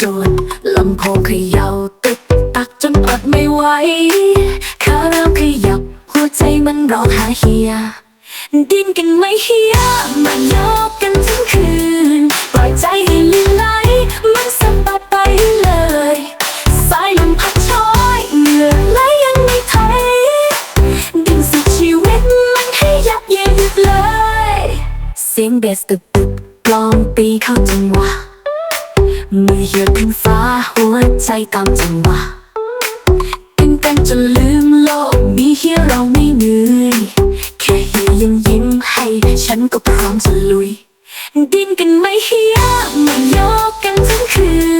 จวนลำโพงเขย่าตึกตักจนอดไม่ไหวขาเริ่มขยับ หัวใจมันร้องหาเฮีย ดิ้นกันไหมเฮียมายกกันทั้งคืน ปล่อยใจให้ลื่นไหลมันสะบัดไปเลยสายลมพัดช้อยเหงื่อไหลยังไม่ถอยดิ้นสุดชีวิตมันให้ยับเยินหยุดเลย เสียงเบสตึกตึก ลองปีเข้าจังหวะมือเหยียดขึ้นฟ้าหัวใจตามจังหวะต้นเต้นจนลืมโลกมีเฮียเราไม่เหนื่อยแค่เฮียยังยิ้มให้ ฉันก็พร้อมจะลุย ดิ้นกันไม่เฮียมายกกันทั้งคืน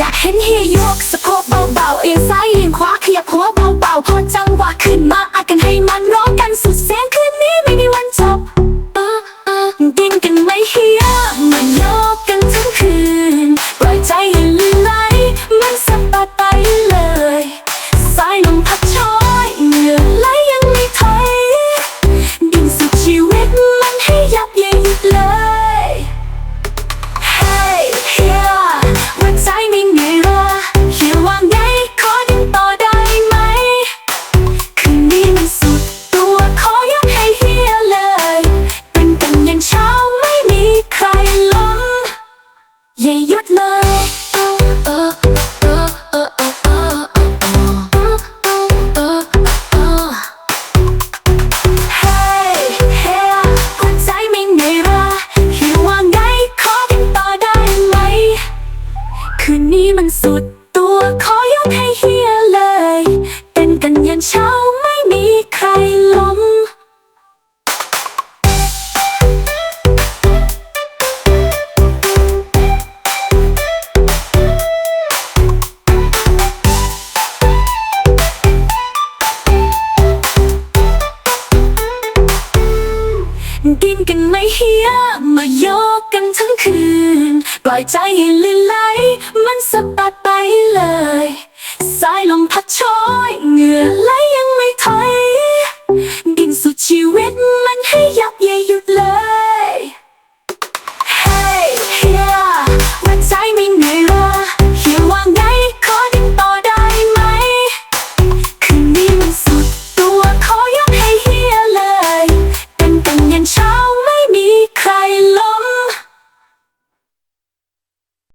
อยากเห็นเฮียยกสะโพกเบาๆเอียงซ้ายเอียงขวาขยับหัวเบาๆพอจังหวะขึ้นมาอัดกันให้มันร้องกันสุดเสียงคืนนี้ไม่มีวันจบเออเออดิ้นกันไหมเฮีย สุดตัวขอยกให้เฮียเลยเป็นกันยันเช้าไม่มีใครล้มดิ้นกันไหมเฮียมายกกันทั้งคืน ปล่อยใจให้ลื่นไหล yeah, your love.